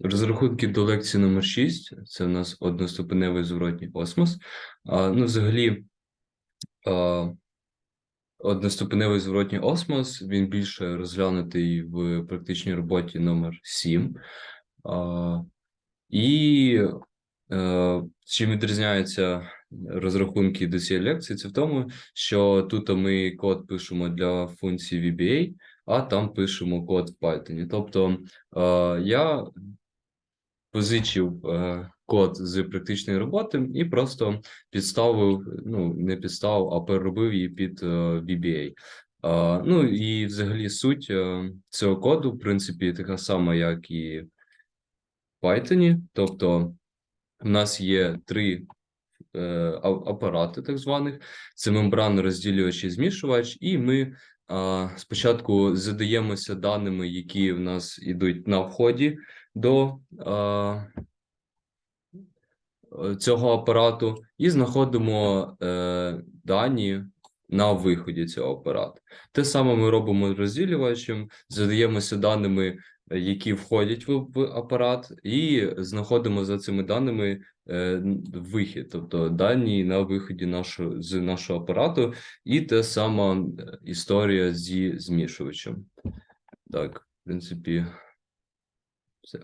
Розрахунки до лекції номер 6. Це у нас одноступеневий зворотній осмос. Ну, взагалі, одноступеневий зворотній осмос, він більше розглянутий в практичній роботі номер 7. А, і е, чим відрізняються розрахунки до цієї лекції, це в тому, що тут ми код пишемо для функції VBA, а там пишемо код в Python. Тобто е, я позичив е, код з практичної роботи і просто підставив, ну, не підставив, а переробив її під е, VBA. Ну і взагалі суть цього коду, в принципі, така сама, як і в Python. Тобто, в нас є три апарати, так званих: це мембранно розділювач і змішувач, і ми спочатку задаємося даними, які в нас йдуть на вході до цього апарату, і знаходимо е, дані на виході цього апарату. Те саме ми робимо з розділювачем, задаємося даними, які входять в, в апарат, і знаходимо за цими даними е, вихід, тобто дані на виході нашого, з нашого апарату, і та сама е, історія зі змішувачем. Так, в принципі, все.